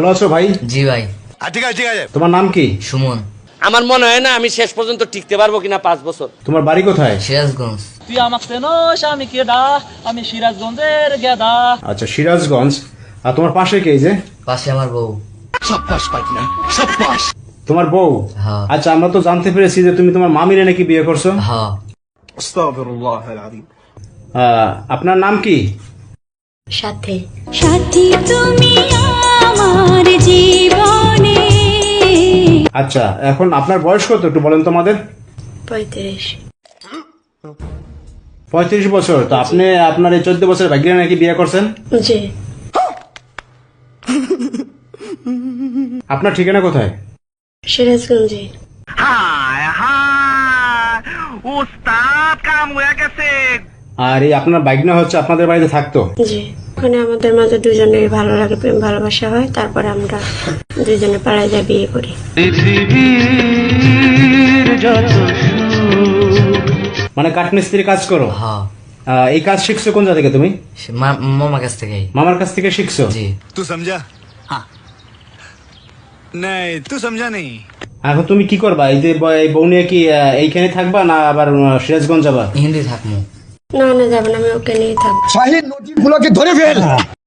ভালো আছো ভাই? জি ভাই। ঠিক আছে ঠিক আছে। তোমার নাম কি? সুমন। আমার মনে হয় না আমি শেষ পর্যন্ত টিকতে পারব কিনা পাঁচ বছর। তোমার বাড়ি কোথায়? সিরাজগঞ্জ। তুই আমাকে চেনোস আমি কেডা? আমি সিরাজগঞ্জের গেদা। আচ্ছা সিরাজগঞ্জ। আর তোমার পাশে কে যে? পাশে আমার বউ। সব পাশ পাই না সব পাশ তোমার বউ? হ্যাঁ। আচ্ছা আমরা তো জানতে পেরেছি যে তুমি তোমার মামিরে নাকি বিয়ে করছ। হ্যাঁ। আহ, আপনার নাম কি? সাথে। সাথী তুমি আমার জীবনে। আচ্ছা এখন আপনার বয়স কত একটু বলেন তোমাদের পঁয়ত্রিশ। পঁয়ত্রিশ বছর তো আপনি আপনার এই চোদ্দ বছর ভাগ্যে নাকি বিয়ে করছেন? জি। আপনার ঠিকানা কোথায়? সিরাজগঞ্জে। আর এই আপনার বাইকনা হচ্ছে আপনাদের বাড়িতে থাকতো? জি। মানে আমাদের মাঝে দুজনের ভালো লাগে প্রেম ভালোবাসা হয়। তারপরে আমরা দুজনে পাড়ায় যাই বিয়ে করি। মানে কাঠমিস্ত্রি কাজ করো? হ্যাঁ। এই কাজ শিখছো কোন জায়গা থেকে তুমি মামার কাছ থেকে মামার কাছ থেকে শিখছো? জি। তুই সমঝা। হ্যাঁ। নাই তুই সমঝা নেই। এখন তুমি কি করবা? এই যে বউ নিয়ে কি এইখানে থাকবা না আবার সিরাজগঞ্জ যাবা? হিন্দি থাকব না না যাব না আমি ওকে নিয়ে থাকব। শাহিন নোটিশগুলোকে ধরে ফেল।